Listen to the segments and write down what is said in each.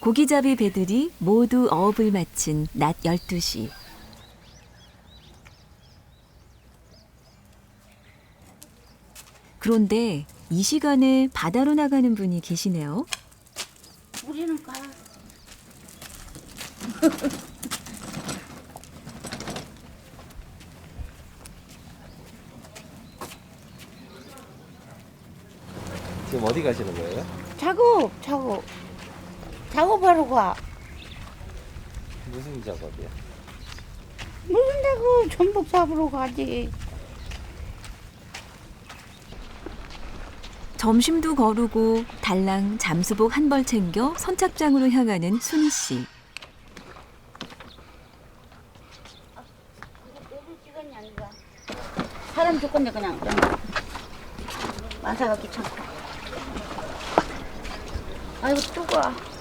고기잡이 배들이 모두 어업을 마친 낮 12시. 그런데 이 시간에 바다로 나가는 분이 계시네요. 우리는 가. 지금 어디 가시는 거예요? 작업, 작업. 작업하러 가. 무슨 작업이야? 무슨 작업? 전복 잡으러 가지. 점심도 거르고 달랑 잠수복 한 벌 챙겨 선착장으로 향하는 순희 씨. 사람 줄 건데 그냥 그냥 만사가 귀찮고. 아이고 뜨거워.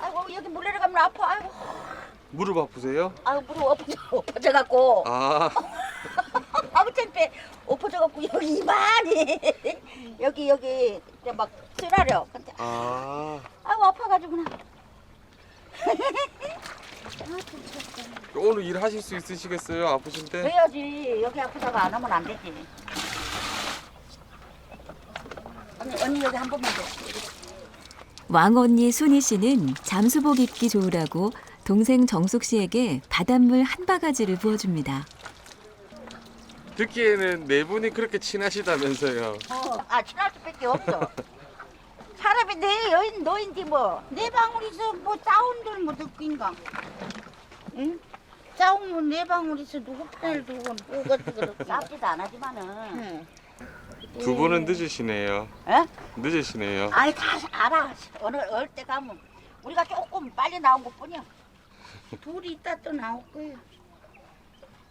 아이고 여기 물 내려가면 아파. 아이고 무릎 아프세요? 아이고 무릎 엎어져 엎어져 갖고. 아, 아무튼 엎어져갖고 여기 이만히 여기 여기 이제 막 쓰라려. 근데 아. 아이고 아파가지고 나. 오늘 일 하실 수 있으시겠어요? 아프신데? 해야지 여기 아프다가 안 하면 안 되지. 언니 언니 여기 한 번만 더. 왕언니 순희 씨는 잠수복 입기 좋으라고 동생 정숙 씨에게 바닷물 한 바가지를 부어줍니다. 듣기에는 네 분이 그렇게 친하시다면서요. 어, 아 친할 수밖에 없어. 사람이 내 여인 너인지 뭐 내 방울이서 뭐 싸운들 뭐 듣긴가. 응? 싸우면 내 방울이서 누구 편을 두고 뭐가 그렇게. 싸우지도 안 하지만은. 응. 두 분은 늦으시네요. 에? 늦으시네요. 아이 다 알아. 어느 어느 때 가면 우리가 조금 빨리 나온 것뿐이야. 둘이 있다 또 나올 거예요.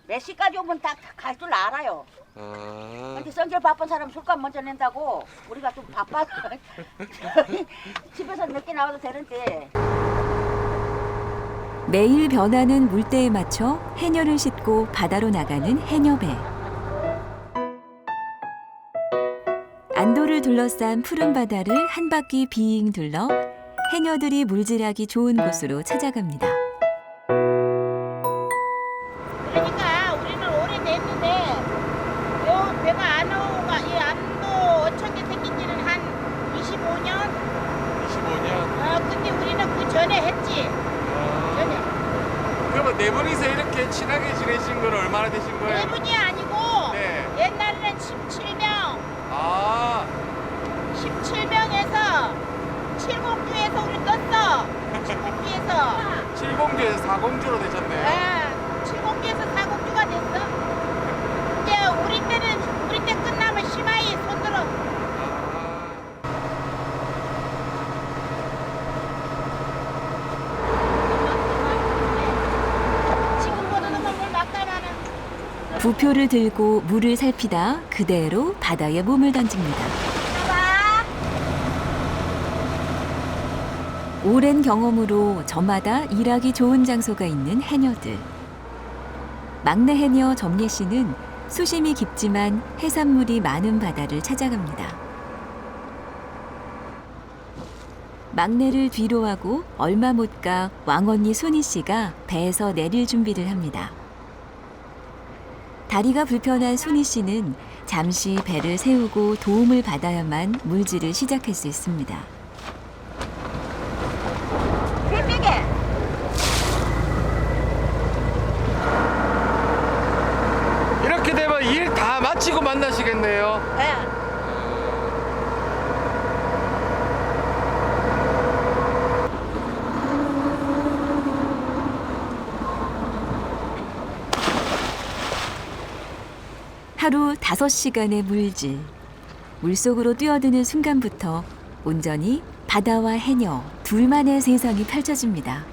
몇 시까지 오면 다 갈 줄 알아요. 아, 근데 성질 바쁜 사람 술값 먼저 낸다고 우리가 좀 바빠서 집에서 늦게 나와도 되는데 매일 변하는 물때에 맞춰 해녀를 싣고 바다로 나가는 해녀배. 안도를 둘러싼 푸른 바다를 한 바퀴 빙 둘러 해녀들이 물질하기 좋은 곳으로 찾아갑니다. 전에 했지. 아, 전에. 그러면 네 분이서 이렇게 친하게 지내신 건 얼마나 되신 네 거예요? 분이 아니고 네. 옛날에는 17명 아, 17명에서 7공주에서 우리 떴어 7공주에서 7공주에서 4공주로 되셨네요. 아, 7공주에서 4공주가 됐어 이제 우리 때는 우리 때 끝나면 심하이 손들어 아, 지금보다는 물 막다라는 부표를 들고 물을 살피다 그대로 바다에 몸을 던집니다. 오랜 경험으로 저마다 일하기 좋은 장소가 있는 해녀들. 막내 해녀 점예 씨는 수심이 깊지만 해산물이 많은 바다를 찾아갑니다. 막내를 뒤로 하고 얼마 못 가 왕언니 순희 씨가 배에서 내릴 준비를 합니다. 다리가 불편한 순희 씨는 잠시 배를 세우고 도움을 받아야만 물질을 시작할 수 있습니다. 빅빅에 이렇게 되면 일 다 마치고 만나시겠네요. 네. 하루 다섯 시간의 물질. 물속으로 뛰어드는 순간부터 온전히 바다와 해녀 둘만의 세상이 펼쳐집니다.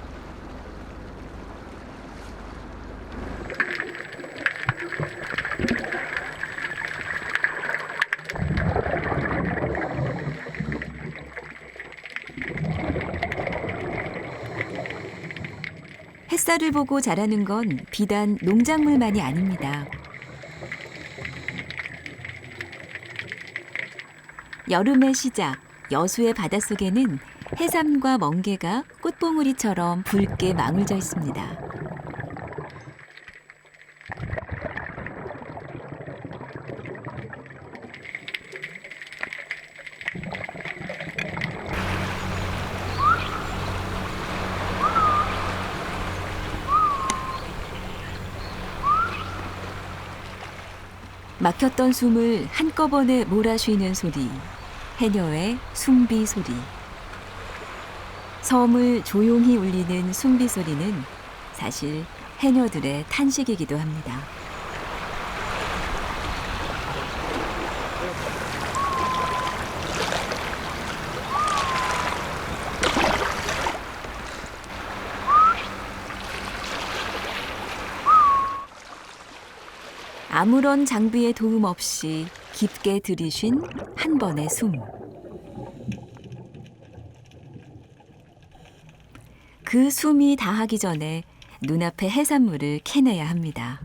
햇살을 보고 자라는 건 비단 농작물만이 아닙니다. 여름의 시작, 여수의 바닷속에는 해삼과 멍게가 꽃봉우리처럼 붉게 망울져 있습니다. 막혔던 숨을 한꺼번에 몰아쉬는 소리, 해녀의 숨비 소리. 섬을 조용히 울리는 숨비 소리는 사실 해녀들의 탄식이기도 합니다. 아무런 장비의 도움 없이 깊게 들이쉰 한 번의 숨. 그 숨이 다하기 전에 눈앞의 해산물을 캐내야 합니다.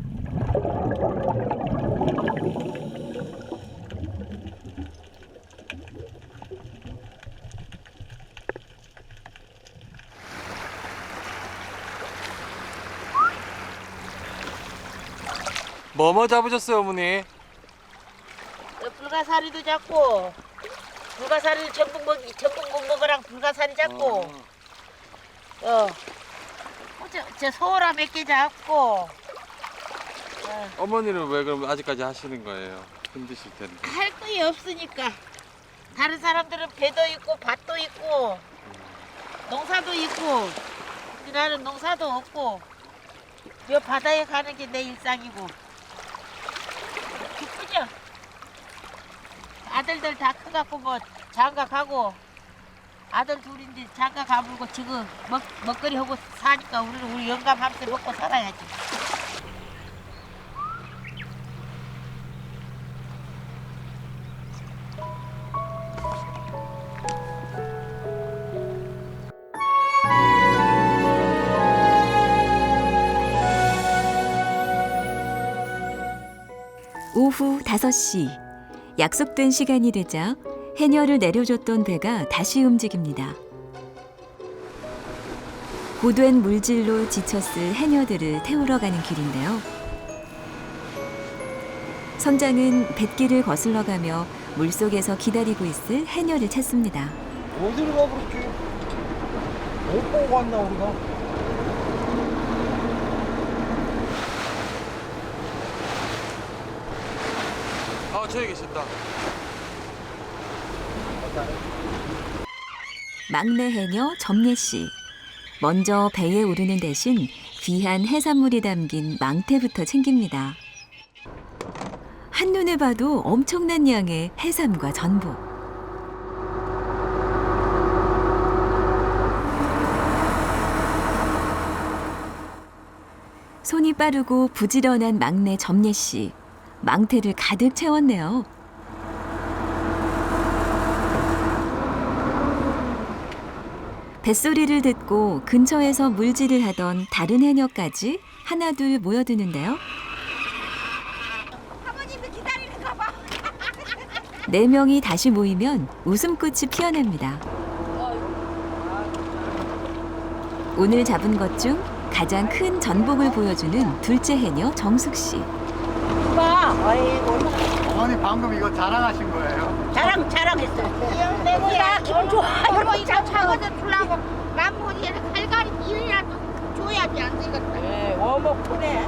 뭐뭐 잡으셨어요, 어머니? 어, 불가사리도 잡고 불가사리 전국 먹이 전국 못 먹으랑 불가사리 잡고 어. 저, 저 소라 몇 개 잡고 어머니는 왜 그럼 아직까지 하시는 거예요? 힘드실 텐데. 할 거이 없으니까 다른 사람들은 배도 있고 밭도 있고 농사도 있고 나는 농사도 없고 여 바다에 가는 게 내 일상이고 아들들 다 커갖고 뭐 장가 가고 아들 둘인데 장가 가불고 지금 먹, 먹거리 하고 사니까 우리는 우리 영감하면서 먹고 살아야지. 오후 5시. 약속된 시간이 되자 해녀를 내려줬던 배가 다시 움직입니다. 고된 물질로 지쳤을 해녀들을 태우러 가는 길인데요. 선장은 뱃길을 거슬러 가며 물속에서 기다리고 있을 해녀를 찾습니다. 어디로 가 그렇게? 못 보고 왔나 우리가? 아, 저기 계신다. 막내 해녀 점례 씨. 먼저 배에 오르는 대신 귀한 해산물이 담긴 망태부터 챙깁니다. 한눈에 봐도 엄청난 양의 해삼과 전복. 손이 빠르고 부지런한 막내 점례 씨. 망태를 가득 채웠네요. 뱃소리를 듣고 근처에서 물질을 하던 다른 해녀까지 하나둘 모여드는데요. 네 명이 다시 모이면 웃음꽃이 피어납니다. 오늘 잡은 것 중 가장 큰 전복을 보여주는 둘째 해녀 정숙 씨. 봐. 아이고 어머니 방금 이거 자랑하신 거예요? 자랑 자랑했어. 내가 기분 좋아. 이거 이거 차거든 주려고 남보지에는 갈갈이 일이라도 줘야지 안 되겠다. 네, 어묵 푸네.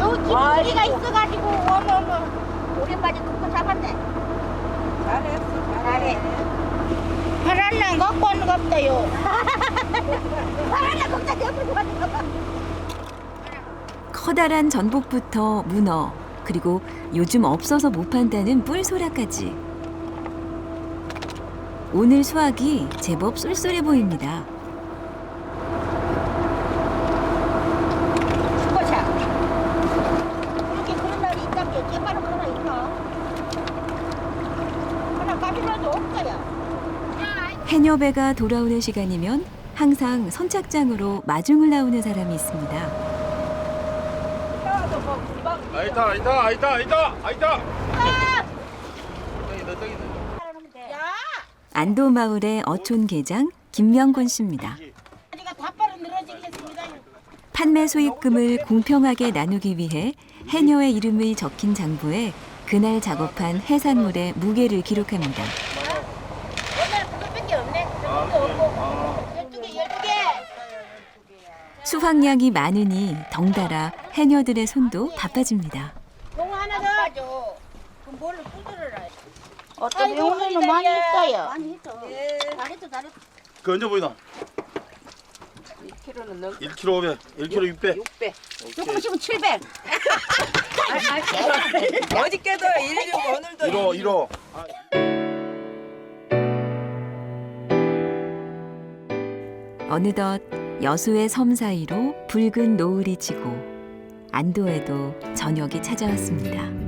여기 아이고. 기둥이가 있어가지고 어머머. 오랜만에 큰거 잡았네. 잘했어. 잘해. 하나는 갖고 오는 거 없다요. 하나 걱정 옆으로 가는 커다란 전복부터 문어, 그리고 요즘 없어서 못 판다는 뿔소라까지. 오늘 수확이 제법 쏠쏠해 보입니다. 거자. 이렇게 그런 날이 있다며. 제발로 하나 있나? 하나 가지라도 없어요. 해녀배가 돌아오는 시간이면 항상 선착장으로 마중을 나오는 사람이 있습니다. 아이다 아이다 아이다 아이다 아이다. 떡이다 떡이다. 안도 마을의 어촌 계장 김명곤 씨입니다. 다리가 다 빨아 늘어지겠습니다. 판매 수익금을 공평하게 나누기 위해 해녀의 이름을 적힌 장부에 그날 작업한 해산물의 무게를 기록합니다. 오늘 그것밖에 없네. 그것도 없고. 열두 개, 열두 개. 수확량이 많으니 덩달아 해녀들의 손도 바빠집니다. 공 하나 더. 빠져. 그럼 뭘로 두드려라. 어차피 오늘은 많이 했어요. 많이 했어. 잘했어, 잘했어. 그 언제 보이나? 1kg는 넘 1kg 500 1kg 600 600 조금씩은 700. 어저께도 일주고 오늘도 1호 1호 어느덧 여수의 섬 사이로 붉은 노을이 지고 안도에도 저녁이 찾아왔습니다.